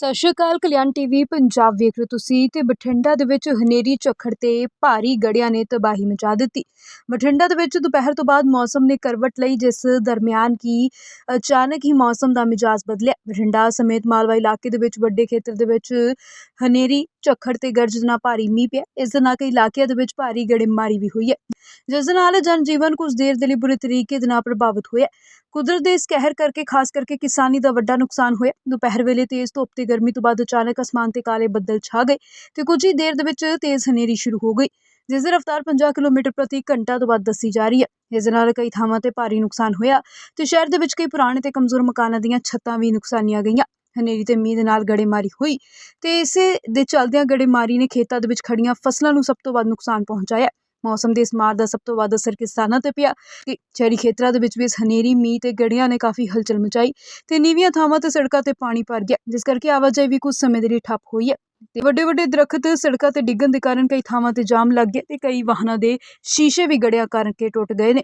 ਸਤਿ ਸ਼੍ਰੀ ਅਕਾਲ, ਕਲਿਆਣ ਟੀਵੀ, ਪੰਜਾਬ ਵੇਖ ਰਹੇ ਹੋ ਤੁਸੀਂ ਤੇ ਬਠਿੰਡਾ ਦੇ ਵਿੱਚ ਹਨੇਰੀ ਝੱਖੜ ਤੇ ਭਾਰੀ ਗੜਿਆਂ ਨੇ ਤਬਾਹੀ ਮਚਾ ਦਿੱਤੀ। ਬਠਿੰਡਾ ਦੇ ਵਿੱਚ ਦੁਪਹਿਰ ਤੋਂ ਬਾਅਦ ਮੌਸਮ ਨੇ ਕਰਵਟ ਲਈ, ਜਿਸ ਦਰਮਿਆਨ ਕੀ ਅਚਾਨਕ ਹੀ ਮੌਸਮ ਦਾ ਮਿਜਾਜ਼ ਬਦਲਿਆ। ਬਠਿੰਡਾ ਸਮੇਤ ਮਾਲਵਾ ਇਲਾਕੇ ਦੇ ਵਿੱਚ ਵੱਡੇ ਖੇਤਰ ਦੇ ਵਿੱਚ ਹਨੇਰੀ ਝੱਖੜ ਤੇ ਗਰਜ ਨਾਲ ਭਾਰੀ ਮੀਂਹ ਪਿਆ। ਇਸ ਦੇ ਨਾਲ ਕਈ ਇਲਾਕਿਆਂ ਦੇ ਵਿੱਚ ਭਾਰੀ ਗੜੇਮਾਰੀ ਵੀ ਹੋਈ ਹੈ। ਜਿਸ ਦੇ ਨਾਲ ਜਨਜੀਵਨ ਕੁਝ ਦੇਰ ਦੇ ਲਈ ਬੁਰੇ ਤਰੀਕੇ ਦੇ ਨਾਲ ਪ੍ਰਭਾਵਿਤ ਹੋਇਆ ਕੁਦਰਤ ਦੇ ਇਸ ਕਹਿਰ ਕਰਕੇ, ਖਾਸ ਕਰਕੇ ਕਿਸਾਨੀ ਦਾ ਵੱਡਾ ਨੁਕਸਾਨ ਹੋਇਆ ਦੁਪਹਿਰ ਵੇਲੇ ਤੇਜ਼ ਧੁੱਪ ਤੇ ਗਰਮੀ ਤੋਂ ਬਾਅਦ ਅਚਾਨਕ ਅਸਮਾਨ ਤੇ ਕਾਲੇ ਬੱਦਲ ਛਾ ਗਏ ਤੇ ਕੁਝ ਹੀ ਦੇਰ ਦੇ ਵਿੱਚ ਤੇਜ਼ ਹਨੇਰੀ ਸ਼ੁਰੂ ਹੋ ਗਈ, ਜਿਸ ਦੀ ਰਫ਼ਤਾਰ 50 ਕਿਲੋਮੀਟਰ ਪ੍ਰਤੀ ਘੰਟਾ ਤੋਂ ਵੱਧ ਦੱਸੀ ਜਾ ਰਹੀ ਹੈ। ਇਸ ਦੇ ਨਾਲ ਕਈ ਥਾਵਾਂ ਤੇ ਭਾਰੀ ਨੁਕਸਾਨ ਹੋਇਆ ਤੇ ਸ਼ਹਿਰ ਦੇ ਵਿੱਚ ਕਈ ਪੁਰਾਣੇ ਤੇ ਕਮਜ਼ੋਰ ਮਕਾਨਾਂ ਦੀਆਂ ਛੱਤਾਂ ਵੀ ਨੁਕਸਾਨੀਆਂ ਗਈਆਂ। ਹਨੇਰੀ ਤੇ ਮੀਂਹ ਦੇ ਨਾਲ ਗੜੇਮਾਰੀ ਹੋਈ ਤੇ ਇਸੇ ਦੇ ਚਲਦਿਆਂ ਗੜੇਮਾਰੀ ਨੇ ਖੇਤਾਂ ਦੇ ਵਿੱਚ ਖੜੀਆਂ ਫਸਲਾਂ ਨੂੰ ਸਭ ਤੋਂ ਵੱਧ ਨੁਕਸਾਨ ਪਹੁੰਚਾਇਆ। ਮੌਸਮ ਦੇ ਇਸ ਮਾਰ ਦਾ ਸਭ ਤੋਂ ਵੱਧ ਅਸਰ ਕਿਸਾਨਾਂ ਤੇ ਪਿਆ ਕਿ ਸ਼ਹਿਰੀ ਖੇਤਰਾਂ ਦੇ ਵਿੱਚ ਵੀ ਇਸ ਹਨੇਰੀ, ਮੀਂਹ ਤੇ ਗੜਿਆਂ ਨੇ ਕਾਫੀ ਹਲਚਲ ਮਚਾਈ ਤੇ ਨੀਵੀਆਂ ਥਾਵਾਂ ਤੇ ਸੜਕਾਂ ਤੇ ਪਾਣੀ ਭਰ ਗਿਆ, ਜਿਸ ਕਰਕੇ ਆਵਾਜਾਈ ਵੀ ਕੁਝ ਸਮੇਂ ਦੇ ਲਈ ਠੱਪ ਹੋਈ ਹੈ ਤੇ ਵੱਡੇ ਵੱਡੇ ਦਰਖਤ ਸੜਕਾਂ ਤੇ ਡਿੱਗਣ ਦੇ ਕਾਰਨ ਕਈ ਥਾਵਾਂ ਤੇ ਜਾਮ ਲੱਗ ਗਿਆ ਤੇ ਕਈ ਵਾਹਨਾਂ ਦੇ ਸ਼ੀਸ਼ੇ ਵੀ ਗੜਿਆਂ ਕਰਕੇ ਟੁੱਟ ਗਏ ਨੇ।